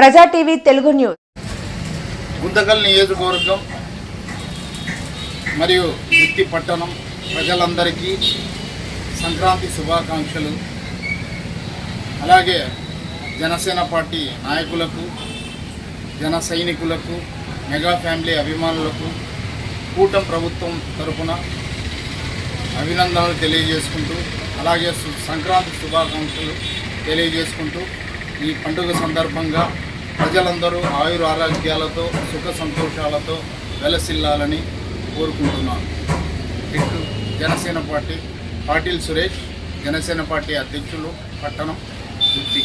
ప్రజా TV Telugu news. Guntakal నియోజకవర్గం మరియు వృత్తి పట్టణం ప్రజలందరికీ సంక్రాంతి శుభాకాంక్షలు. అలాగే జనసేన పార్టీ నాయకులకు జన సైనికులకు మెగా ఫ్యామిలీ అభిమానులకు కూటమి ప్రభుత్వం తరఫున అభినందనలు తెలియజేసుకుంటూ అలాగే సంక్రాంతి శుభాకాంక్షలు తెలియజేసుకుంటూ ఈ పండుగ సందర్భంగా ప్రజలందరూ ఆయుర ఆరోగ్యాలతో సుఖ సంతోషాలతో వెలసిల్లాలని కోరుకుంటున్నాను. ఇట్లు జనసేన పార్టీ పాటిల్ సురేష్ జనసేన పార్టీ అధ్యక్షులు పట్టణం వృత్తి